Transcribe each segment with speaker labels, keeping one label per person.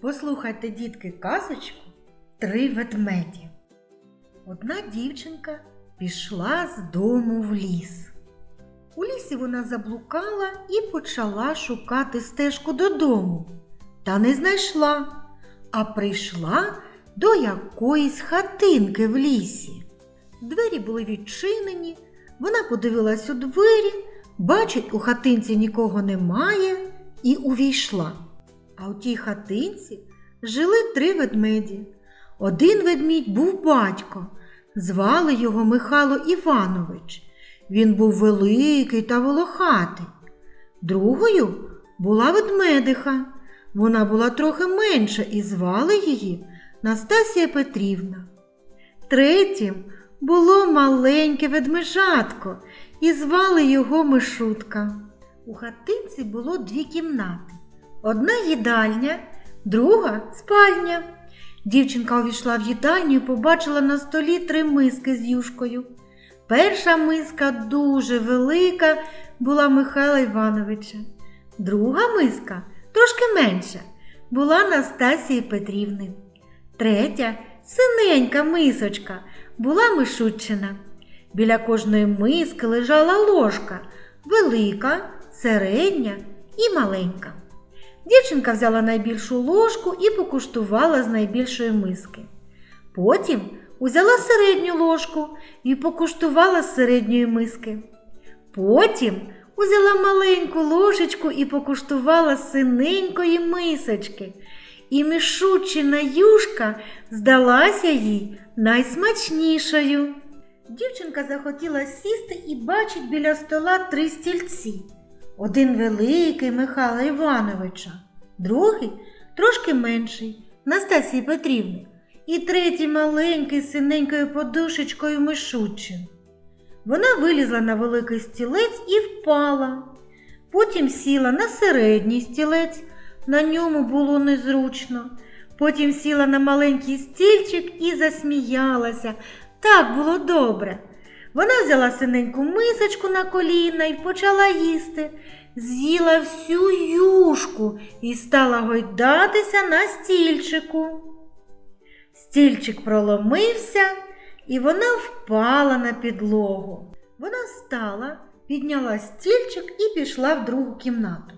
Speaker 1: Послухайте, дітки, казочку Три ведмеді. Одна дівчинка пішла з дому в ліс. У лісі вона заблукала і почала шукати стежку додому. Та не знайшла, а прийшла до якоїсь хатинки в лісі. Двері були відчинені, вона подивилась у двері, бачить, у хатинці нікого немає і увійшла. А у тій хатинці жили три ведмеді. Один ведмідь був батько, звали його Михайло Іванович. Він був великий та волохатий. Другою була ведмедиха. Вона була трохи менша і звали її Настасія Петрівна. Третім було маленьке ведмежатко, і звали його Мишутка. У хатинці було дві кімнати. Одна їдальня, друга спальня. Дівчинка увійшла в їдальню і побачила на столі три миски з юшкою. Перша миска дуже велика була Михайла Івановича. Друга миска трошки менша була Настасії Петрівни. Третя синенька мисочка була Мишутчина. Біля кожної миски лежала ложка велика, середня і маленька. Дівчинка взяла найбільшу ложку і покуштувала з найбільшої миски. Потім узяла середню ложку і покуштувала з середньої миски. Потім узяла маленьку ложечку і покуштувала з синенької мисочки. І мішучина юшка здалася їй найсмачнішою. Дівчинка захотіла сісти і бачить біля стола три стільці. Один великий Михайла Івановича, другий трошки менший Настасії Петрівни, і третій маленький з синенькою подушечкою Мишучин. Вона вилізла на великий стілець і впала. Потім сіла на середній стілець, на ньому було незручно. Потім сіла на маленький стільчик і засміялася. Так було добре. Вона взяла синеньку мисочку на коліна і почала їсти. З'їла всю юшку і стала гойдатися на стільчику. Стільчик проломився, і вона впала на підлогу. Вона встала, підняла стільчик і пішла в другу кімнату.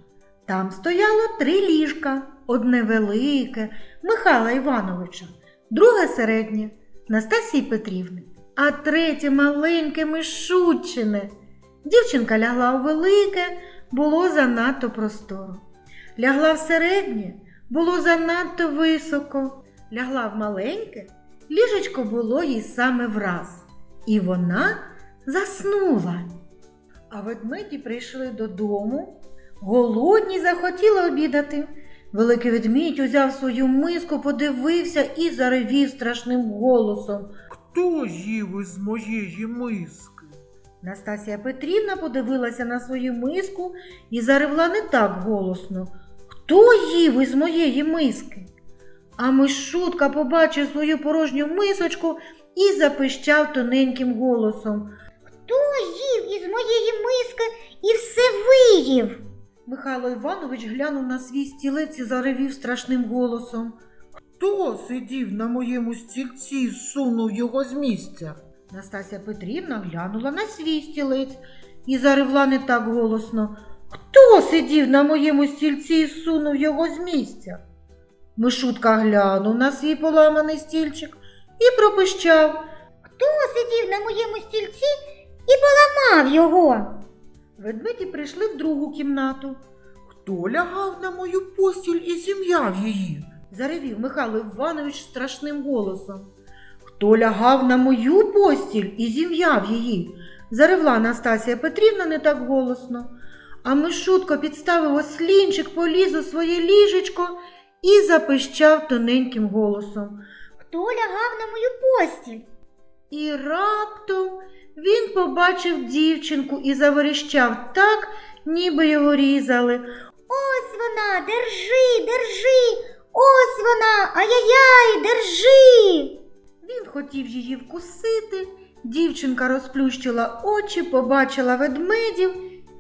Speaker 1: Там стояло три ліжка: одне велике Михайла Івановича, друге середнє Настасії Петрівни, а третє маленьке Мишутчине. Дівчинка лягла у велике, було занадто просторо. Лягла в середнє, було занадто високо. Лягла в маленьке, ліжечко було їй саме враз. І вона заснула. А ведмеді прийшли додому, голодні захотіли обідати. Великий ведмідь узяв свою миску, подивився і заревів страшним голосом.
Speaker 2: Хто їв із моєї миски?
Speaker 1: Настасія Петрівна подивилася на свою миску і заревла не так голосно. Хто їв із моєї миски? А Мишутка побачив свою порожню мисочку і запищав тоненьким голосом.
Speaker 3: Хто їв із моєї миски і все виїв?
Speaker 1: Михайло Іванович глянув на свій стілець і заревів страшним голосом.
Speaker 2: Хто сидів на моєму стільці і сунув його з місця?
Speaker 1: Настасія Петрівна глянула на свій стілець і заревла не так голосно. Хто сидів на моєму стільці і сунув його з місця? Мишутка глянув на свій поламаний стільчик і пропищав.
Speaker 3: Хто сидів на моєму стільці і поламав його?
Speaker 1: Ведмеді прийшли в другу кімнату.
Speaker 2: Хто лягав на мою постіль і зім'яв її?
Speaker 1: Заревів Михайло Іванович страшним голосом. Хто лягав на мою постіль і зім'яв її? Заревла Настасія Петрівна не так голосно. А Мишутко підставив ослінчик, поліз у своє ліжечко і запищав тоненьким голосом.
Speaker 3: Хто лягав на мою постіль?
Speaker 1: І раптом він побачив дівчинку і заверещав так, ніби його різали.
Speaker 3: Ось вона, держи, держи. Ось вона, ай-яй-яй, держи.
Speaker 1: Він хотів її вкусити. Дівчинка розплющила очі, побачила ведмедів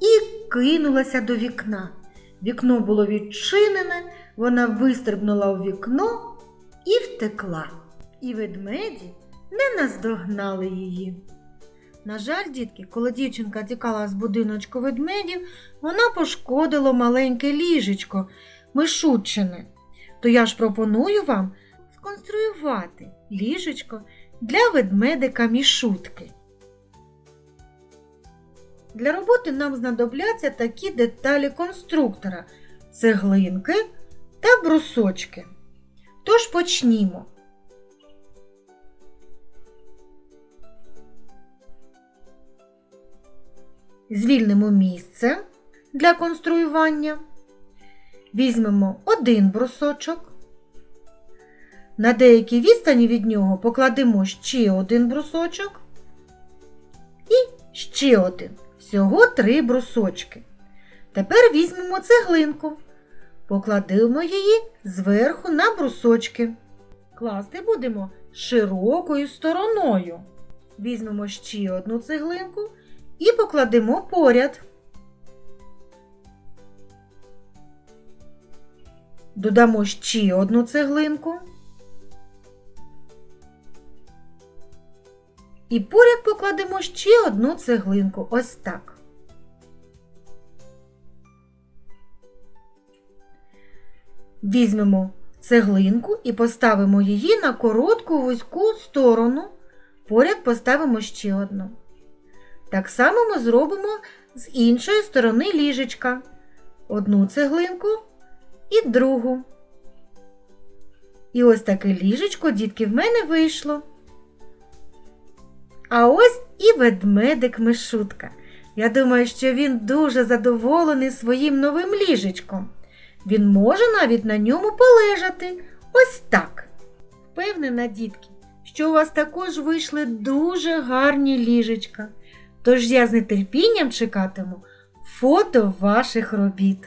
Speaker 1: і кинулася до вікна. Вікно було відчинене, вона вистрибнула у вікно і втекла. І ведмеді не наздогнали її. На жаль, дітки, коли дівчинка тікала з будиночку ведмедів, вона пошкодила маленьке ліжечко мишучине. То я ж пропоную вам сконструювати ліжечко для ведмедика мішутки. Для роботи нам знадобляться такі деталі конструктора цеглинки та брусочки. Тож почнімо. Звільнимо місце для конструювання. Візьмемо один брусочок. На деякій відстані від нього покладемо ще один брусочок і ще один. Всього три брусочки. Тепер візьмемо цеглинку, покладемо її зверху на брусочки. Класти будемо широкою стороною. Візьмемо ще одну цеглинку і покладемо поряд. Додамо ще одну цеглинку. І поряд покладемо ще одну цеглинку. Ось так. Візьмемо цеглинку і поставимо її на коротку вузьку сторону. Поряд поставимо ще одну. Так само ми зробимо з іншої сторони ліжечка. Одну цеглинку і другу. І ось таке ліжечко, дітки, в мене вийшло. А ось і ведмедик Мишутка. Я думаю, що він дуже задоволений своїм новим ліжечком. Він може навіть на ньому полежати. Ось так. Впевнена, дітки, що у вас також вийшли дуже гарні ліжечка. Тож я з нетерпінням чекатиму фото ваших робіт.